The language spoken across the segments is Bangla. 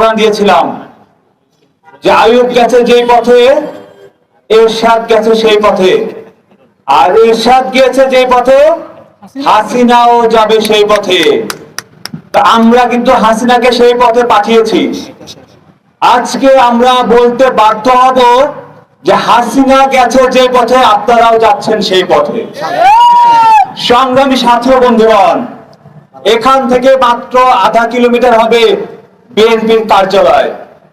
স্লোগান দিয়েছিলাম যে আয়ুব গেছে যে পথে, এরশাদ গেছে সেই পথে। আর এরশাদ গিয়েছে যে পথে, হাসিনাও যাবে সেই পথে। তা আমরা কিন্তু হাসিনাকে সেই পথে পাঠিয়েছি। আজকে আমরা বলতে বাধ্য হব যে হাসিনা গেছে যে পথে, আপনারাও যাচ্ছেন সেই পথে। সংগ্রামী ছাত্র বন্ধুগণ, এখান থেকে মাত্র আধা কিলোমিটার হবে। বিএনপির কার্যালয়।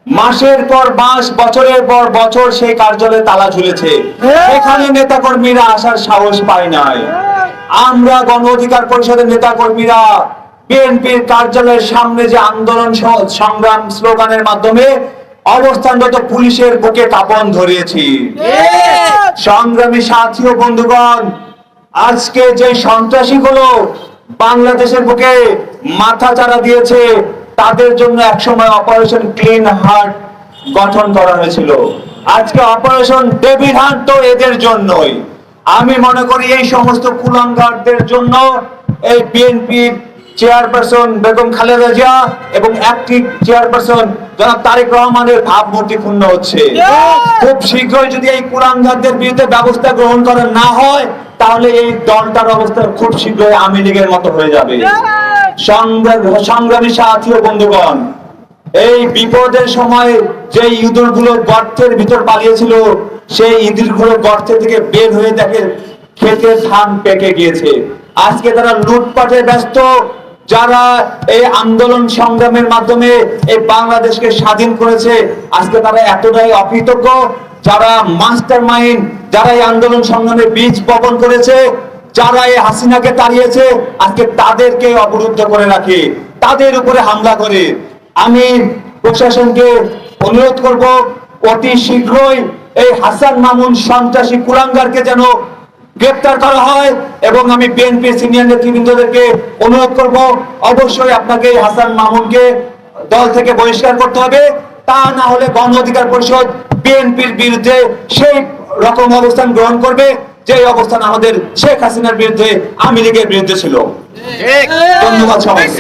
মাসের পর মাস বছরের পর বছর সেই কার্যালয়ে তালা ঝুলেছে। এখানে নেতাকর্মীরা আসার সাহস পায় নাই। আমরা গণ অধিকার পরিষদের নেতাকর্মীরা বিএনপির কার্যালয়ের সামনে যে আন্দোলন সহ- সংগ্রাম স্লোগানের মাধ্যমে অবস্থানরত পুলিশের বুকে কাপন ধরিয়েছি। সংগ্রামী সাথী ও বন্ধুগণ আজকে যে সন্ত্রাসীগুলো বাংলাদেশের বুকে মাথা চারা দিয়েছে তাদের জন্য একসময় অপারেশন ক্লিন হার্ট গঠন করা হয়েছিল। আজকে অপারেশন ডেভিড হার্ট তো এদের জন্যই। আমি মনে করি এই সমস্ত কুলাঙ্গারদের জন্য এই বিএনপির চেয়ারপারসন বেগম খালেদা জিয়া এবং অ্যাক্টিভ চেয়ারপারসন জনাব তারেক রহমানের ভাবমূর্তি ক্ষুণ্ণ হচ্ছে। খুব শীঘ্রই যদি এই কুলাঙ্গারদের বিরুদ্ধে ব্যবস্থা গ্রহণ করা না হয় তাহলে এই দলটার অবস্থা খুব শীঘ্রই আওয়ামী লীগের মতো হয়ে যাবে। সংগ্রামী সাথী ও বন্ধুগণ, এই বিপদের সময় যে ইঁদুরগুলো গর্তের ভিতর পালিয়েছিল, সেই ইঁদুরগুলো গর্ত থেকে বের হয়ে দেখে খেতে ধান পেকে গিয়েছে। আজকে তারা লুটপাটে ব্যস্ত, যারা এই আন্দোলন সংগ্রামের মাধ্যমে এই বাংলাদেশকে স্বাধীন করেছে, আজকে তারা এতটাই অকৃতজ্ঞ, যারা মাস্টার মাইন্ড যারা এই আন্দোলন সংগ্রামে বীজ বপন করেছে যারা এই হাসিনাকে তাড়িয়েছে, আজকে তাদেরকে অবরুদ্ধ করে রাখে, তাদের উপরে হামলা করে। আমি প্রশাসনকে অনুরোধ করব, অতি শীঘ্রই এই হাসান মামুন সন্ত্রাসী কুলাঙ্গারকে যেন গ্রেপ্তার করা হয় এবং আমি বিএনপি সিনিয়র নেতৃবৃন্দদেরকে অনুরোধ করব, অবশ্যই আপনাকে হাসান মামুনকে দল থেকে বহিষ্কার করতে হবে। তা না হলে গণ অধিকার পরিষদ বিএনপির বিরুদ্ধে সেই রকম অবস্থান গ্রহণ করবে। যে অবস্থান আমাদের শেখ হাসিনার বিরুদ্ধে আওয়ামী লীগের বিরুদ্ধে ছিল। ধন্যবাদ সবাইকে।